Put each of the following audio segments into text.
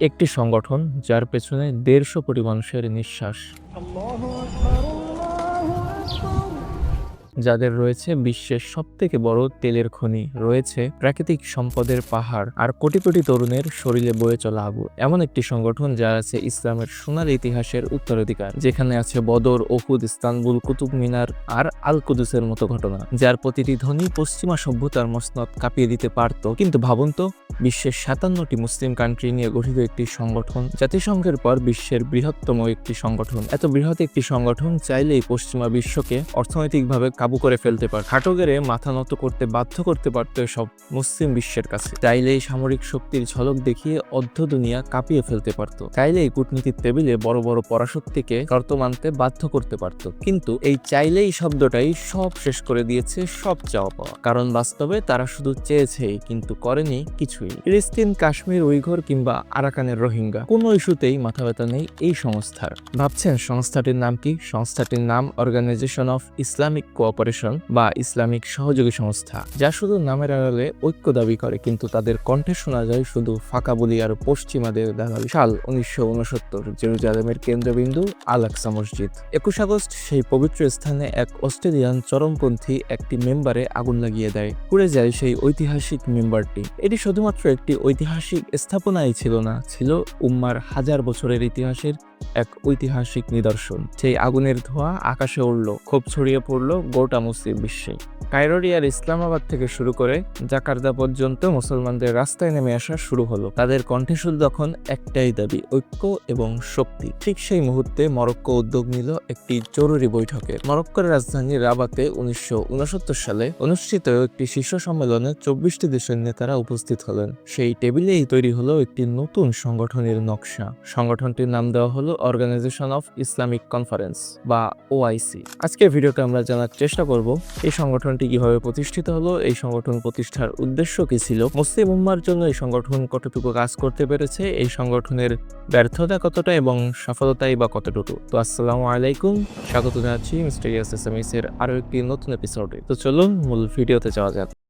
একটি সংগঠন যার পেছনে দেড়শো কোটি মানুষের নিঃশ্বাস। যাদের রয়েছে বিশ্বের সবথেকে বড় তেলের খনি। রয়েছে প্রাকৃতিক সম্পদের পাহাড় আর কোটি কোটি তরুণের শরীরে বয়ে চলা আগুন এমন একটি সংগঠন যা আছে ইসলামের সোনার ইতিহাসের উত্তরাধিকার, যেখানে আছে Badr Uhud Istanbul, Qutub Minar আর আল কুদুসের মতো ঘটনা, যার প্রতিটি ধ্বনি পশ্চিমা সভ্যতার মসনদ কাঁপিয়ে দিতে পারত। কিন্তু ভাবুন তো, বিশ্বের সাতান্নটি মুসলিম কান্ট্রি নিয়ে গঠিত একটি সংগঠন, জাতিসংঘের পর বিশ্বের বৃহত্তম একটি সংগঠন। এত বৃহৎ একটি সংগঠন চাইলেই পশ্চিমা বিশ্বকে অর্থনৈতিকভাবে কাবু করে ফেলতে পারে হাঁটো গেড়ে মাথা নত করতে বাধ্য করতে পারত সব মুসলিম বিশ্বের কাছে। চাইলেই সামরিক শক্তির ঝলক দেখিয়ে অর্ধ দুনিয়া কাঁপিয়ে ফেলতে পারত। চাইলেই কূটনীতির টেবিলে বড় বড় পরাশক্তিকে শর্ত মানতে বাধ্য করতে পারত। কিন্তু এই চাইলেই শব্দটাই সব শেষ করে দিয়েছে সব চাওয়া পাওয়া। কারণ বাস্তবে তারা শুধু চেয়েছেই কিন্তু করেনি কিছুই। ফিলিস্তিন, কাশ্মীর, উইঘর কিংবা আরাকানের রোহিঙ্গা, কোনো ইস্যুতেই মাথা ব্যথা নেই এই সংস্থার। ভাবছেন সংস্থাটির নাম কি? সংস্থাটির নাম অর্গানাইজেশন অফ ইসলামিক কোঅপারেশন বা ইসলামিক সহযোগী সংস্থা, যা শুধু নামের আড়ালে ঐক্য দাবি করে, কিন্তু তাদের কণ্ঠে শোনা যায় শুধু ফাঁকা বলি আর পশ্চিমাদের দালালি। সাল উনিশশো উনসত্তর, জেরুজালেমের কেন্দ্রবিন্দু আল আকসা মসজিদ। একুশ আগস্ট, সেই পবিত্র স্থানে এক অস্ট্রেলিয়ান চরমপন্থী একটি মেম্বারে আগুন লাগিয়ে দেয়। পুড়ে যায় সেই ঐতিহাসিক মেম্বারটি। এটি শুধুমাত্র একটি ঐতিহাসিক স্থাপনাই ছিল না, ছিল উম্মার হাজার বছরের ইতিহাসের এক ঐতিহাসিক নিদর্শন। সেই আগুনের ধোঁয়া আকাশে উড়ল, ক্ষোভ ছড়িয়ে পড়ল গোটা মুসলিম বিশ্বে। কায়রোরি আর ইসলামাবাদ থেকে শুরু করে জাকার্তা পর্যন্ত মুসলমানদের রাস্তায় নেমে আসা শুরু হলো। তাদের কণ্ঠে শুধু তখন একটাই দাবি, ঐক্য এবং শক্তি। ঠিক সেই মুহূর্তে মরক্কো উদ্যোগ নিল একটি জরুরি বৈঠকের। মরক্কোর রাজধানী রাবাতে উনিশশো উনসত্তর সালে অনুষ্ঠিত একটি শীর্ষ সম্মেলনে চব্বিশটি দেশের নেতারা উপস্থিত হলেন। সেই টেবিলেই তৈরি হলো একটি নতুন সংগঠনের নকশা। সংগঠনটির নাম দেওয়া হলো অর্গানাইজেশন অফ ইসলামিক কনফারেন্স বা ওআইসি আজকের ভিডিওতে আমরা জানার চেষ্টা করব, এই সংগঠনটি কীভাবে প্রতিষ্ঠিত হলো, এই সংগঠন প্রতিষ্ঠার উদ্দেশ্য কি ছিল, মুসলিম উম্মার জন্য এই সংগঠন কতটুকু কাজ করতে পেরেছে, এই সংগঠনের ব্যর্থতা কতটা এবং সফলতাই বা কতটুকু? তো আসসালামু আলাইকুম, স্বাগত জানাচ্ছি মিস্টেরিয়াস এসএমএস এর আরও একটি নতুন এপিসোডে তো চলুন, মূল ভিডিওতে যাওয়া যাক।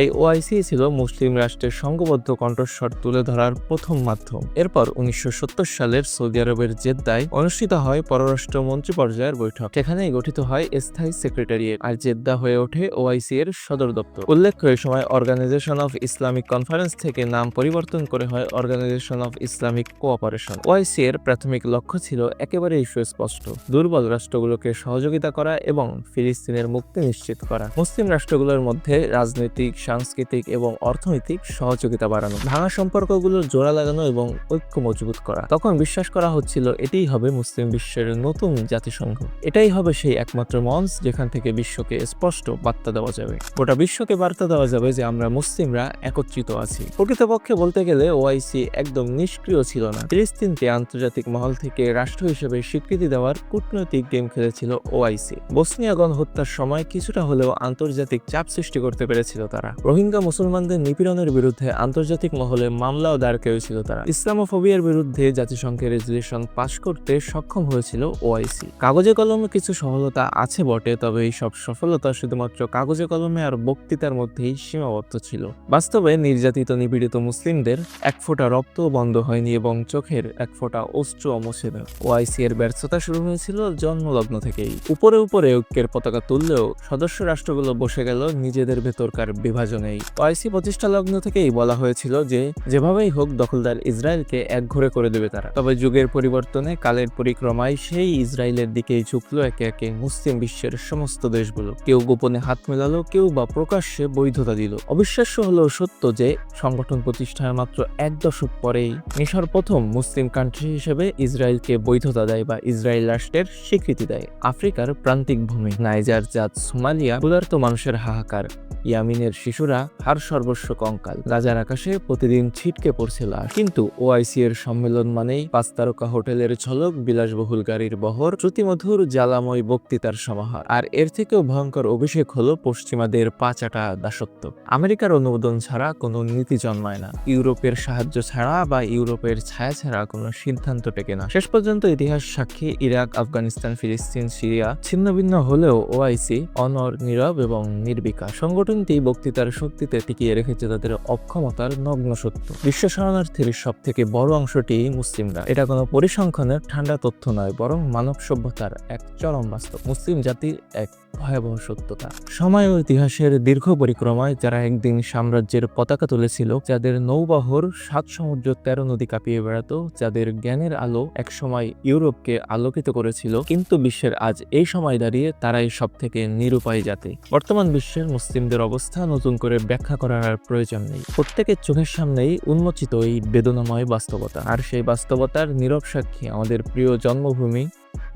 এই ওআইসি ছিল মুসলিম রাষ্ট্রের সংঘবদ্ধ কণ্ঠস্বর তুলে ধরার প্রথম মাধ্যম। এরপর উনিশশো সত্তর সালের সৌদি আরবের জেদ্দায় অনুষ্ঠিত হয় পররাষ্ট্র মন্ত্রী পর্যায়ের বৈঠক, সেখানেই গঠিত হয় স্থায়ী সেক্রেটারিয়েট আর জেদ্দা হয়ে ওঠে ওআইসি এর সদর দপ্তর। উল্লেখ্য এই সময় অর্গানাইজেশন অফ ইসলামিক কনফারেন্স থেকে নাম পরিবর্তন করে হয় organisation of Islamic cooperation OIC এর প্রাথমিক লক্ষ্য ছিল একেবারেই সুস্পষ্ট, দুর্বল রাষ্ট্রগুলোকে সহযোগিতা করা এবং ফিলিস্তিনের মুক্তি নিশ্চিত করা। মুসলিম রাষ্ট্রগুলোর মধ্যে রাজনৈতিক সাংস্কৃতিক এবং অর্থনৈতিক সহযোগিতা বাড়ানো। ভাঙা সম্পর্কগুলো জোড়া লাগানো এবং ঐক্য মজবুত করা। তখন বিশ্বাস করা হচ্ছিল এটাই হবে মুসলিম বিশ্বের নতুন জাতিসংঘ। এটাই হবে সেই একমাত্র মঞ্চ যেখান থেকে বিশ্বকে স্পষ্ট বার্তা দেওয়া যাবে। গোটা বিশ্বকে বার্তা দেওয়া যাবে যে আমরা মুসলিমরা একত্রিত আছি। প্রকৃতপক্ষে বলতে গেলে ওআইসি একদম নিষ্ক্রিয় ছিল না। ফিলিস্তিনকে আন্তর্জাতিক মহল থেকে রাষ্ট্র হিসেবে স্বীকৃতি দেওয়ার কূটনৈতিক গেম খেলেছিল ওআইসি। বসনিয়া গণহত্যার সময় কিছুটা হলেও আন্তর্জাতিক চাপ সৃষ্টি করতে পেরেছিল তারা। রোহিঙ্গা মুসলমানদের নিপীড়নের বিরুদ্ধে আন্তর্জাতিক মহলে মামলাও দায়ের করেছিল তারা। ইসলামোফোবিয়ার বিরুদ্ধে জাতিসংঘের রেজুলেশন পাশ করতে সক্ষম হয়েছিল ওআইসি। কাগজে কলমে কিছু সফলতা আছে বটে, তবে এই সব সফলতা শুধুমাত্র কাগজে কলমে আর বক্তৃতার মধ্যেই সীমাবদ্ধ ছিল। বাস্তবে নির্যাতিত নিপীড়িত মুসলিমদের এক ফোঁটা রক্তও বন্ধ হয়নি এবং চোখের এক ফোঁটা অস্ত্র মুছে দেয় ওআইসি এর ব্যর্থতা শুরু হয়েছিল জন্মলগ্ন থেকেই। উপরে উপরে ঐক্যের পতাকা তুললেও সদস্য রাষ্ট্রগুলো বসে গেল নিজেদের ভেতরকার বিভাজনেই। ওআইসি প্রতিষ্ঠা লগ্ন থেকেই বলা হয়েছিল যে, যেভাবেই হোক দখলদার ইসরায়েলকে একঘরে করে দেবে তারা। তবে যুগের পরিবর্তনে কালের পরিক্রমায় সেই ইসরায়েলের দিকেই ঝুঁকলো একে একে মুসলিম বিশ্বের সমস্ত দেশগুলো। কেউ গোপনে হাত মেলালো, কেউ বা প্রকাশ্যে বৈধতা দিল। অবিশ্বাস্য হলেও সত্য যে, সংগঠন প্রতিষ্ঠার মাত্র এক দশক পরেই মিশর প্রথম মুসলিম কান্ট্রি হিসেবে ইসরায়েলকে বৈধতা দেয় বা ইসরায়েল রাষ্ট্রের স্বীকৃতি দেয়। আফ্রিকার প্রান্তিক ভূমি, নাইজার জাত সোমালিয়া, ক্ষুধার্ত মানুষের হাহাকার, ইয়ামিনের শিশুরা হার সর্বস্ব কঙ্কাল। গাজার আকাশে প্রতিদিন ছিটকে পড়ছে লাশ। কিন্তু ওআইসি এর সম্মেলন মানেই পাঁচ তারকা হোটেলের ঝলক, বিলাসবহুল গাড়ির বহর, শ্রুতিমধুর জ্বালাময় বক্তৃতার সমাহার। আর এর থেকেও ভয়ঙ্কর অভিষেক হলো পশ্চিমাদের পাচাটা দাসত্ব। আমেরিকার অনুমোদন ছাড়া কোনো নীতি জন্মায় না। ইউরোপের সাহায্য ছাড়া বা ইউরোপের ছায়া ছাড়া কোনো সিদ্ধান্ত টেকে না। শেষ পর্যন্ত ইতিহাস সাক্ষী ইরাক, আফগানিস্তান, ফিলিস্তিন, সিরিয়া ছিন্ন ভিন্ন হলেও ওআইসি অনর নীরব এবং নির্বিকার। সংগঠনটি বক্তৃতার চিৎকার শক্তিতে টিকিয়ে রেখেছে তাদের অক্ষমতার নগ্ন সত্য বিশ্ব শরণার্থীর সব থেকে বড় অংশটি মুসলিমরা। এটা কোনো পরিসংখ্যানের ঠান্ডা তথ্য নয়, বরং মানব সভ্যতার এক চরম বাস্তব। মুসলিম জাতির এক ভয়াবহ সত্যতা। সময় ও ইতিহাসের দীর্ঘ পরিক্রমায় যারা একদিন সাম্রাজ্যের পতাকা তুলেছিল, যাদের নৌবাহর সাত সমুদ্র তেরো নদী কাঁপিয়ে বেড়াতো, যাদের জ্ঞানের আলো একসময় ইউরোপকে আলোকিত করেছিল, কিন্তু বিশ্বের আজ এই সময় দাঁড়িয়ে তারাই সব থেকে নিরুপায় জাতি। বর্তমান বিশ্বের মুসলিমদের অবস্থা নতুন করে ব্যাখ্যা করার প্রয়োজন নেই। প্রত্যেকের চোখের সামনেই উন্মোচিত এই বেদনাময় বাস্তবতা। আর সেই বাস্তবতার নীরব সাক্ষী আমাদের প্রিয় জন্মভূমি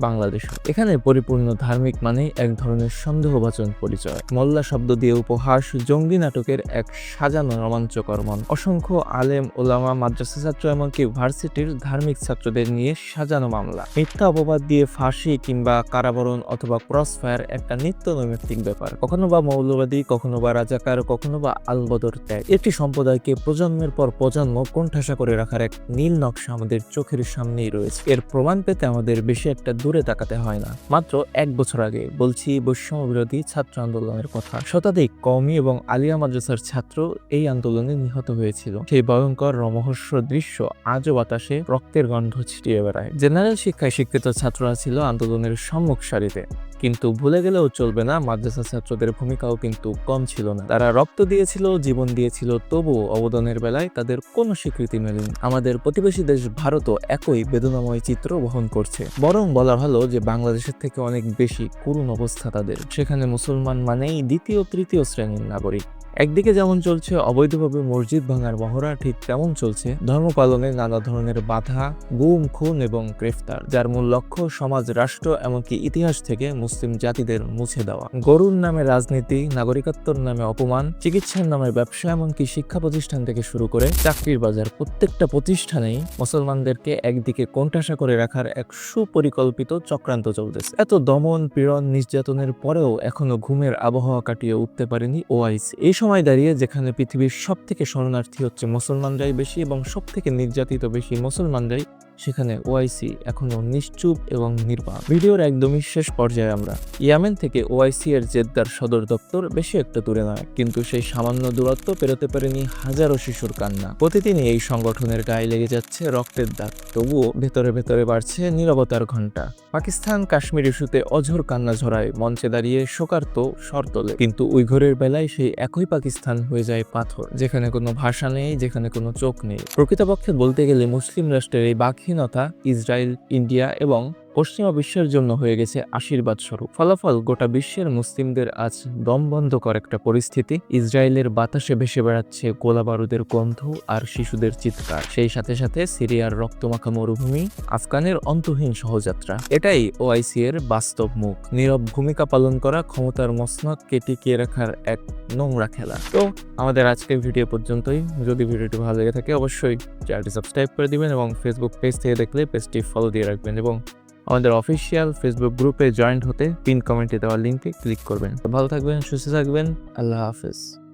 বাংলাদেশ। এখানে পরিপূর্ণ ধার্মিক মানে এক ধরনের সন্দেহবাচন পরিচয়। মোল্লা শব্দ দিয়ে উপহাস, জঙ্গি নাটকের এক সাজানো রোমাঞ্চকর মন। অসংখ্য আলেম, ওলামা, মাদ্রাসা ছাত্র এমনকি ভার্সিটির ধার্মিক ছাত্রদের নিয়ে সাজানো মামলা। মিথ্যা অপবাদ দিয়ে ফাঁসি কিংবা কারাবরণ অথবা ক্রস ফায়ার একটা নিত্য নৈমিত্তিক ব্যাপার। কখনো বা মৌলবাদী, কখনো বা রাজাকার, কখনো বা আলবদর ত্যাগ। একটি সম্প্রদায়কে প্রজন্মের পর প্রজন্ম কোণঠাসা করে রাখার এক নীল নকশা আমাদের চোখের সামনেই রয়েছে। এর প্রমাণ পেতে আমাদের বেশি একটা দূরে তাকাতে হয় না। মাত্র এক বছর আগে বলছি বৈষম্য বিরোধী ছাত্র আন্দোলনের কথা। শতাধিক কওমি এবং আলিয়া মাদ্রাসার ছাত্র এই আন্দোলনে নিহত হয়েছিল। সেই ভয়ঙ্কর রমহস্য দৃশ্য আজও বাতাসে রক্তের গন্ধ ছিটিয়ে বেড়ায়। জেনারেল শিক্ষায় শিক্ষিত ছাত্ররা ছিল আন্দোলনের সম্মুখ সারিতে। কিন্তু ভুলে গেলেও চলবে না, মাদ্রাসা ছাত্রদের ভূমিকাও কিন্তু কম ছিল না। তারা রক্ত দিয়েছিল, জীবন দিয়েছিল, তবুও অবদানের বেলায় তাদের কোনো স্বীকৃতি মেলেনি। আমাদের প্রতিবেশী দেশ ভারতও একই বেদনাময় চিত্র বহন করছে। বরং বলা হলো যে বাংলাদেশের থেকে অনেক বেশি করুণ অবস্থা তাদের। সেখানে মুসলমান মানেই দ্বিতীয়, তৃতীয় শ্রেণির নাগরিক। একদিকে যেমন চলছে অবৈধভাবে মসজিদ ভাঙার মহড়া, ঠিক তেমন চলছে ধর্ম পালনে নানা ধরনের বাধা, গুম, খুন এবং গ্রেফতার, যার মূল লক্ষ্য সমাজ, রাষ্ট্র, এমনকি ইতিহাস থেকে মুসলিম জাতিদের মুছে দেওয়া। গরুর নামে রাজনীতি, নাগরিকত্বর নামে অপমান, চিকিৎসার নামে ব্যবসা, এমনকি শিক্ষা প্রতিষ্ঠান থেকে শুরু করে চাকরির বাজার প্রত্যেকটা প্রতিষ্ঠানেই মুসলমানদেরকে একদিকে কোণঠাসা করে রাখার এক সুপরিকল্পিত চক্রান্ত চলতেছে। এত দমন, পীড়ন, নির্যাতনের পরেও এখনও ঘুমের আবহাওয়া কাটিয়ে উঠতে পারেনি ওআইসি। এই সময় দাঁড়িয়ে যেখানে পৃথিবীর সব থেকে শরণার্থী হচ্ছে মুসলমানরাই বেশি এবং সব থেকে নির্যাতিত বেশি মুসলমানরাই সেখানে ওআইসি এখনও নিশ্চুপ এবং নির্বাক। ভিডিওর একদমই শেষ পর্যায়ে আমরা। ইয়ামেন থেকে ওআইসি এর জেদ্দার সদর দপ্তর বেশি একটা দূরে নয়, কিন্তু সেই সামান্য দূরত্ব পেরোতে পারেনি হাজারো শিশুর কান্না। প্রতিদিনই এই সংগঠনের গায়ে লেগে যাচ্ছে রক্তের দাগ, তবুও ভেতরে ভেতরে বাড়ছে নীরবতার ঘণ্টা। পাকিস্তান কাশ্মীর ইস্যুতে অঝোর কান্না ঝরায় মঞ্চে দাঁড়িয়ে শোকার্ত স্বর তোলে কিন্তু উইঘরের বেলায় সেই একই পাকিস্তান হয়ে যায় পাথর, যেখানে কোনো ভাষা নেই, যেখানে কোনো চোখ নেই। প্রকৃতপক্ষে বলতে গেলে মুসলিম রাষ্ট্রের এই বাকহীনতা ইসরায়েল ইন্ডিয়া এবং পশ্চিমা বিশ্বের জন্য হয়ে গেছে আশীর্বাদ স্বরূপ ফলাফল গোটা বিশ্বের মুসলিমদের আজ দমবন্ধকর একটা পরিস্থিতি। ইসরায়েলের বাতাসে ভেসে বেড়াচ্ছে গোলা বারুদের গন্ধ আর শিশুদের চিৎকার। সেই সাথে সাথে সিরিয়ার রক্তমাখা মরুভূমি, আফগানের অন্তহীন সহযাত্রা। এটাই ওআইসি এর বাস্তব মুখ। নীরব ভূমিকা পালন করা ক্ষমতার মসনদকে টিকিয়ে রাখার এক নোংরা খেলা। তো আমাদের আজকের ভিডিও পর্যন্তই। যদি ভিডিওটি ভালো লেগে থাকে, অবশ্যই চ্যানেলটি সাবস্ক্রাইব করে দিবেন এবং ফেসবুক পেজ থেকে দেখলে পেজটি ফলো দিয়ে রাখবেন এবং আমাদের অফিসিয়াল ফেসবুক গ্রুপে জয়েন্ট হতে পিন কমেন্টে দেওয়া লিঙ্কে ক্লিক করবেন। ভালো থাকবেন, সুস্থ থাকবেন, আল্লাহ হাফেজ।